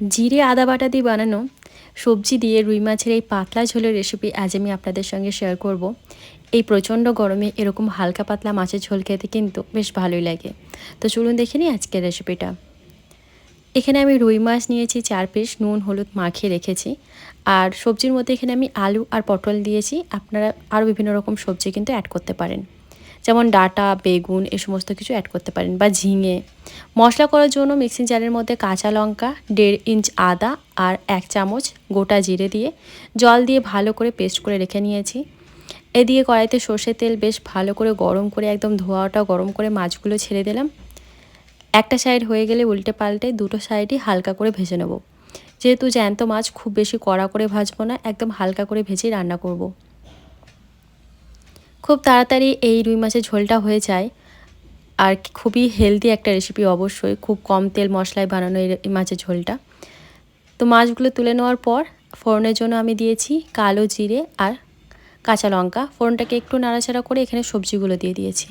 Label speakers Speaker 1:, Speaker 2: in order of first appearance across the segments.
Speaker 1: জিরে আদা বাটা দিয়ে বানানো সবজি দিয়ে রুই মাছের এই পাতলা ঝোলের রেসিপি আজ আমি আপনাদের সঙ্গে শেয়ার করব। এই প্রচণ্ড গরমে এরকম হালকা পাতলা মাছের ঝোল খেতে কিন্তু বেশ ভালোই লাগে। তো চলুন দেখে নিই আজকের রেসিপিটা এখানে আমি রুই মাছ নিয়েছি, চার পিস নুন, হলুদ মাখিয়ে রেখেছি। আর সবজির মধ্যে এখানে আমি আলু আর পটল দিয়েছি। আপনারা আরও বিভিন্ন রকম সবজি কিন্তু অ্যাড করতে পারেন। যেমন ডাটা, বেগুন এ সমস্ত কিছু অ্যাড করতে পারেন বা ঝিঙে। মশলা করার জন্য মিক্সিং জারের মধ্যে কাঁচা লঙ্কা, দেড় ইঞ্চ আদা আর এক চামচ গোটা জিরে দিয়ে জল দিয়ে ভালো করে পেস্ট করে রেখে নিয়েছি। এদিকে কড়াইতে সর্ষের তেল বেশ ভালো করে গরম করে একদম ধোয়াটা গরম করে মাছগুলো ছেড়ে দিলাম। একটা সাইড হয়ে গেলে উল্টে পাল্টে দুটো সাইডই হালকা করে ভেজে নেব। যেহেতু জ্যান্ত মাছ, খুব বেশি কড়া করে ভাজবো না, একদম হালকা করে ভেজেই রান্না করব। খুব তাড়াতাড়ি এই রুই মাছের ঝোলটা হয়ে যায়। আর খুবই হেলদি একটা রেসিপি অবশ্যই, খুব কম তেল মশলায় বানানো এই মাছের ঝোলটা। তো মাছগুলো তুলে নেওয়ার পর ফোড়নের জন্য আমি দিয়েছি কালো জিরে আর কাঁচা লঙ্কা। ফোড়নটাকে একটু নাড়াচাড়া করে এখানে সবজিগুলো দিয়ে দিয়েছি।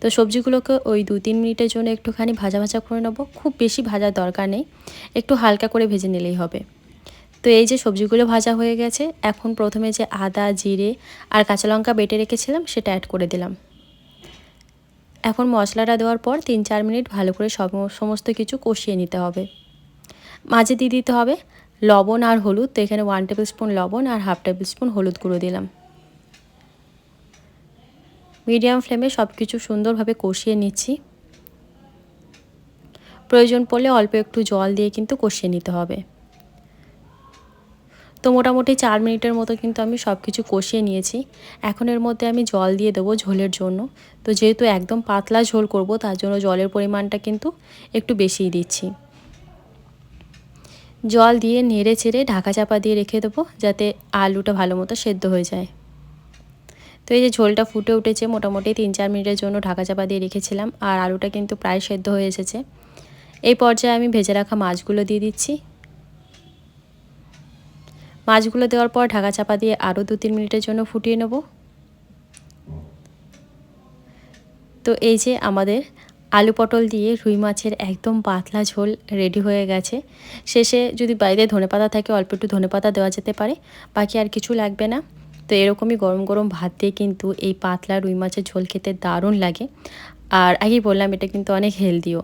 Speaker 1: তো সবজিগুলোকে ওই দু তিন মিনিটের জন্য একটুখানি ভাজা ভাজা করে নেব। খুব বেশি ভাজার দরকার নেই, একটু হালকা করে ভেজে নিলেই হবে। তো এই যে সবজিগুলো ভাজা হয়ে গেছে, এখন প্রথমে যে আদা, জিরে আর কাঁচা লঙ্কা বেটে রেখেছিলাম, সেটা অ্যাড করে দিলাম। এখন মশলাটা দেওয়ার পর তিন চার মিনিট ভালো করে সব সমস্ত কিছু কষিয়ে নিতে হবে। মাঝে দিয়ে দিতে হবে লবণ আর হলুদ, তো এখানে ওয়ান টেবিল স্পুন লবণ আর হাফ টেবিল স্পুন হলুদ গুঁড়ো দিলাম। মিডিয়াম ফ্লেমে সব কিছু সুন্দরভাবে কষিয়ে নিচ্ছি। প্রয়োজন পড়লে অল্প একটু জল দিয়ে কিন্তু কষিয়ে নিতে হবে। তো মোটামুটি চার মিনিটের মতো কিন্তু আমি সব কিছু কষিয়ে নিয়েছি। এখন এর মধ্যে আমি জল দিয়ে দেবো ঝোলের জন্য। তো যেহেতু একদম পাতলা ঝোল করব, তার জন্য জলের পরিমাণটা কিন্তু একটু বেশিই দিচ্ছি। জল দিয়ে নেড়ে চেড়ে ঢাকা চাপা দিয়ে রেখে দেবো, যাতে আলুটা ভালো মতো সেদ্ধ হয়ে যায়। তো এই যে ঝোলটা ফুটে উঠেছে, মোটামুটি তিন চার মিনিটের জন্য ঢাকা চাপা দিয়ে রেখেছিলাম, আর আলুটা কিন্তু প্রায় সেদ্ধ হয়ে এসেছে। এই পর্যায়ে আমি ভেজে রাখা মাছগুলো দিয়ে দিচ্ছি। মাছগুলো দেওয়ার পর ঢাকা চাপা দিয়ে আরও দু তিন মিনিটের জন্য ফুটিয়ে নেব। তো এই যে আমাদের আলু পটল দিয়ে রুই মাছের একদম পাতলা ঝোল রেডি হয়ে গেছে। শেষে যদি বাইরে ধনে পাতা থাকে, অল্প একটু ধনে পাতা দেওয়া যেতে পারে, বাকি আর কিছু লাগবে না। তো এরকমই গরম গরম ভাত দিয়ে কিন্তু এই পাতলা রুই মাছের ঝোল খেতে দারুণ লাগে। আর আগেই বললাম, এটা কিন্তু অনেক হেলদিও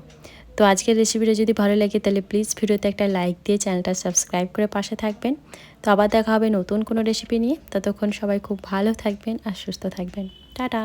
Speaker 1: তো আজকের রেসিপিটা যদি ভালো লাগে, তাহলে প্লিজ ভিডিওতে একটা লাইক দিয়ে চ্যানেলটা সাবস্ক্রাইব করে পাশে থাকবেন। তো আবার দেখা হবে নতুন কোনো রেসিপি নিয়ে। ততক্ষণ সবাই খুব ভালো থাকবেন আর সুস্থ থাকবেন। টাটা!